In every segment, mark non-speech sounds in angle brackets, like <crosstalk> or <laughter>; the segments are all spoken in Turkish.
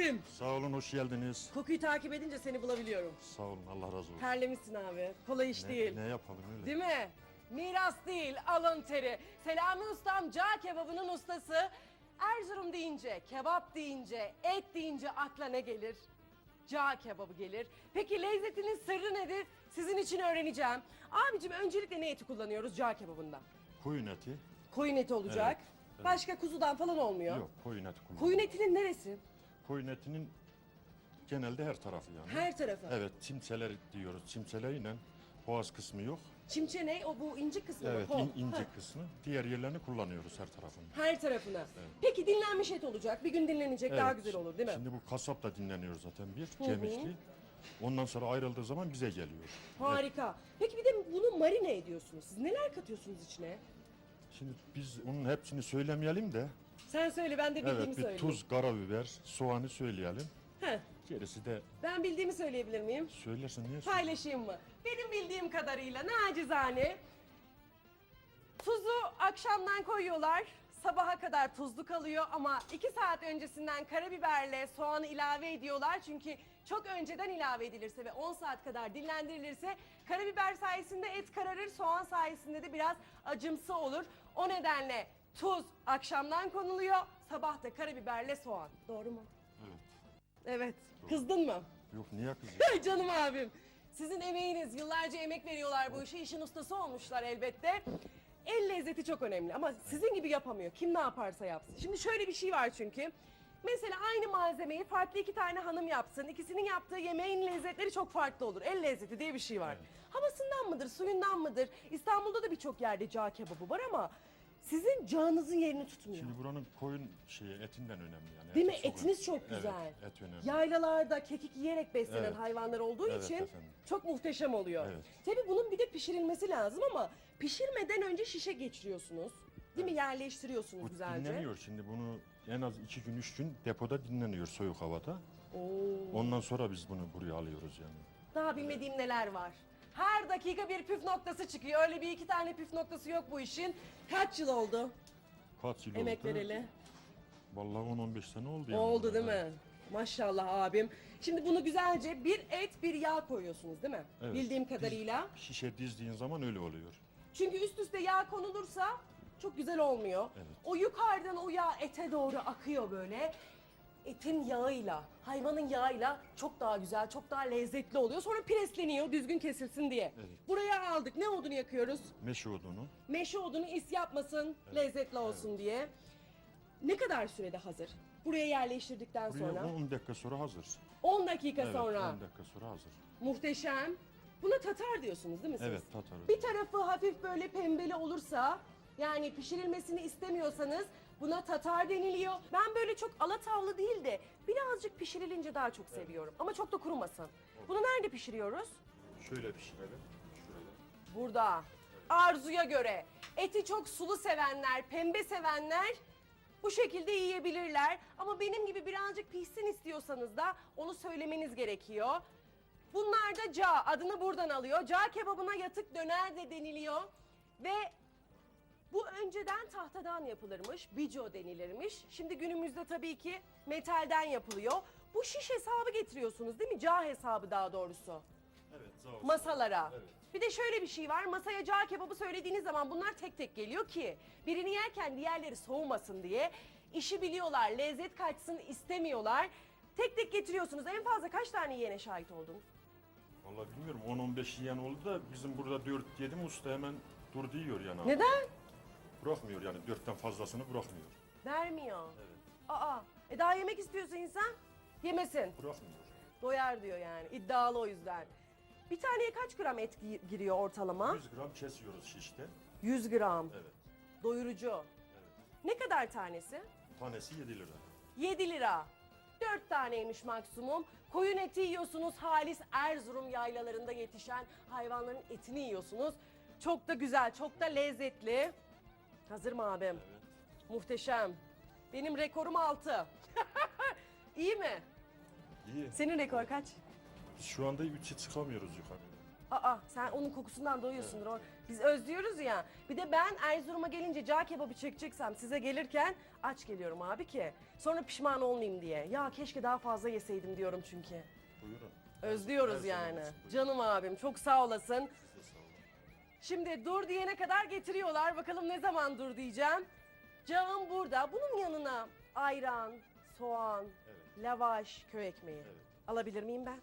Gelsin. Sağ olun, hoş geldiniz. Kokuyu takip edince seni bulabiliyorum. Sağ olun, Allah razı olsun. Terlemişsin abi. Kolay iş Ne, değil. ne yapalım öyle? Değil mi? Miras değil, alın teri. Selami ustam cağ kebabının ustası. Erzurum deyince, kebap deyince, et deyince akla ne gelir? Cağ kebabı gelir. Peki lezzetinin sırrı nedir? Sizin için öğreneceğim. Abicim öncelikle ne eti kullanıyoruz cağ kebabında? Koyun eti. Koyun eti olacak. Başka kuzudan falan olmuyor. Yok, koyun eti kullanıyoruz. Koyun etinin neresi? Koyun etinin genelde her tarafı yani. Her tarafı. Evet, çimseler diyoruz. Çimseleriyle boğaz kısmı yok. Çimçe ne? O bu inci kısmı mı? Evet, in- ince Ha, kısmı. Diğer yerlerini kullanıyoruz her tarafını. Her tarafına. Peki dinlenmiş et olacak. Bir gün dinlenecek daha Evet. güzel olur değil mi? Şimdi bu kasap da dinleniyor zaten bir, kemikli. Ondan sonra ayrıldığı zaman bize geliyor. Harika. Peki bir de bunu marine ediyorsunuz. Siz neler katıyorsunuz içine? Şimdi biz onun hepsini söylemeyelim de. Sen söyle ben de bildiğimi Evet, bir söyleyeyim. tuz, karabiber, soğanı söyleyelim. Heh, Gerisi de ben bildiğimi söyleyebilir miyim? söylersen niye Paylaşayım mı? Benim bildiğim kadarıyla nacizane tuzu akşamdan koyuyorlar. Sabaha kadar tuzlu kalıyor ama 2 saat öncesinden karabiberle soğanı ilave ediyorlar. Çünkü çok önceden ilave edilirse ve 10 saat kadar dinlendirilirse karabiber sayesinde et kararır, soğan sayesinde de biraz acımsı olur. O nedenle tuz akşamdan konuluyor, sabah da karabiberle soğan. Doğru mu? Evet. Evet. Kızdın mı? Yok niye kızıyorsun? <laughs> Canım abim. Sizin emeğiniz, yıllarca emek veriyorlar bu işe. işin ustası olmuşlar elbette. El lezzeti çok önemli ama sizin gibi yapamıyor. Kim ne yaparsa yapsın. Şimdi şöyle bir şey var çünkü. Mesela aynı malzemeyi farklı iki tane hanım yapsın. İkisinin yaptığı yemeğin lezzetleri çok farklı olur. El lezzeti diye bir şey var. Havasından mıdır, suyundan mıdır? İstanbul'da da birçok yerde cağ kebabı var ama sizin cağınızın yerini tutmuyor. Şimdi buranın koyun şeyi etinden önemli yani. Değil mi? Çok Etiniz çok güzel. Evet, et önemli. Yaylalarda kekik yiyerek beslenen Evet. hayvanlar olduğu Evet için efendim. çok muhteşem oluyor. Evet. Tabii bunun bir de pişirilmesi lazım ama pişirmeden önce şişe geçiriyorsunuz. Değil mi? Yerleştiriyorsunuz Bu güzelce. dinleniyor şimdi bunu en az iki gün üç gün depoda dinleniyor soğuk havada. Oo. Ondan sonra biz bunu buraya alıyoruz yani. Daha bilmediğim neler var. Her dakika bir püf noktası çıkıyor. Öyle bir iki tane püf noktası yok bu işin. Kaç yıl oldu Kaç yıl emek oldu? vereli? Vallahi 10-15 sene oldu yani. Oldu değil mi? Maşallah abim. Şimdi bunu güzelce bir et bir yağ koyuyorsunuz değil mi? Evet. Bildiğim Diz- kadarıyla. şişe dizdiğin zaman öyle oluyor. Çünkü üst üste yağ konulursa çok güzel olmuyor. Evet. O yukarıdan o yağ ete doğru akıyor böyle. Etin yağıyla, hayvanın yağıyla çok daha güzel, çok daha lezzetli oluyor. Sonra presleniyor düzgün kesilsin diye. Evet. Buraya aldık. Ne odunu yakıyoruz? Meşe odunu. Meşe odunu is yapmasın, lezzetli olsun diye. Ne kadar sürede hazır? Buraya yerleştirdikten Buraya sonra. 10 dakika sonra hazır. 10 dakika Evet, sonra. 10 dakika sonra hazır. Muhteşem. Buna tatar diyorsunuz değil mi siz? Evet, tatar. Bir tarafı hafif böyle pembeli olursa yani pişirilmesini istemiyorsanız buna tatar deniliyor. Ben böyle çok alatavlı değil de birazcık pişirilince daha çok seviyorum. Ama çok da kurumasın. Bunu nerede pişiriyoruz? Şöyle pişirelim. Şöyle. Burada. Arzuya göre. Eti çok sulu sevenler, pembe sevenler bu şekilde yiyebilirler. Ama benim gibi birazcık pişsin istiyorsanız da onu söylemeniz gerekiyor. Bunlar da ca adını buradan alıyor. Ca kebabına yatık döner de deniliyor. Ve bu önceden tahtadan yapılırmış, bico denilirmiş. Şimdi günümüzde tabii ki metalden yapılıyor. Bu şiş hesabı getiriyorsunuz değil mi? Ca hesabı daha doğrusu Evet, sağ olsun. masalara. Evet. Bir de şöyle bir şey var. Masaya cağ kebabı söylediğiniz zaman bunlar tek tek geliyor ki birini yerken diğerleri soğumasın diye. işi biliyorlar, lezzet kaçsın istemiyorlar. Tek tek getiriyorsunuz. En fazla kaç tane yiyene şahit oldun? Vallahi bilmiyorum 10-15 yiyen oldu da bizim burada 4 yedim usta hemen dur diyor yani. Neden? Bırakmıyor yani 4'ten fazlasını bırakmıyor. Vermiyor. Evet. Aa, e daha yemek istiyorsa insan yemesin. Bırakmıyor. Doyar diyor yani. İddialı o yüzden. Bir taneye kaç gram et gi- giriyor ortalama? 100 gram kesiyoruz şişte. 100 gram. Evet. Doyurucu. Evet. Ne kadar tanesi? Tanesi 7 lira. 7 lira. 4 taneymiş maksimum. Koyun eti yiyorsunuz. Halis Erzurum yaylalarında yetişen hayvanların etini yiyorsunuz. Çok da güzel, çok da lezzetli. Hazır mı abim? Evet. Muhteşem. Benim rekorum 6. <laughs> İyi mi? İyi. Senin rekor kaç? Şu anda 3'e çıkamıyoruz yukarıya. Aa sen onun kokusundan doyuyorsundur. O- Biz özlüyoruz ya. Bir de ben Erzurum'a gelince cağ kebabı çekeceksem size gelirken aç geliyorum abi ki. Sonra pişman olmayayım diye. Ya keşke daha fazla yeseydim diyorum çünkü. Buyurun. Özlüyoruz Her zaman yani. için buyurun. Canım abim çok sağ olasın. Şimdi dur diyene kadar getiriyorlar. Bakalım ne zaman dur diyeceğim. Cağım burada. Bunun yanına ayran, soğan, Evet. lavaş, köy ekmeği. Evet. Alabilir miyim ben?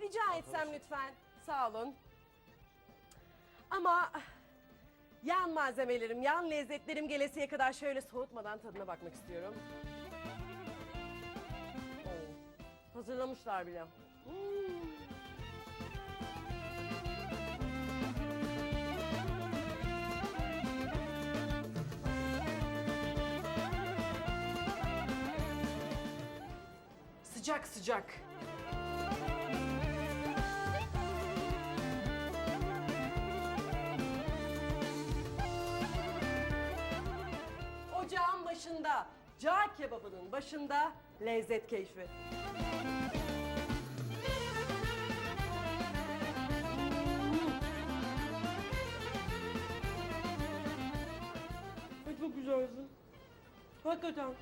Rica etsem lütfen. Sağ olun. Ama yan malzemelerim, yan lezzetlerim gelesiye kadar şöyle soğutmadan tadına bakmak istiyorum. Oo, hazırlamışlar bile. Hmm. Sıcak sıcak. Ocağın başında, cağ kebabının başında lezzet keyfi. Çok güzelsin. Hakikaten.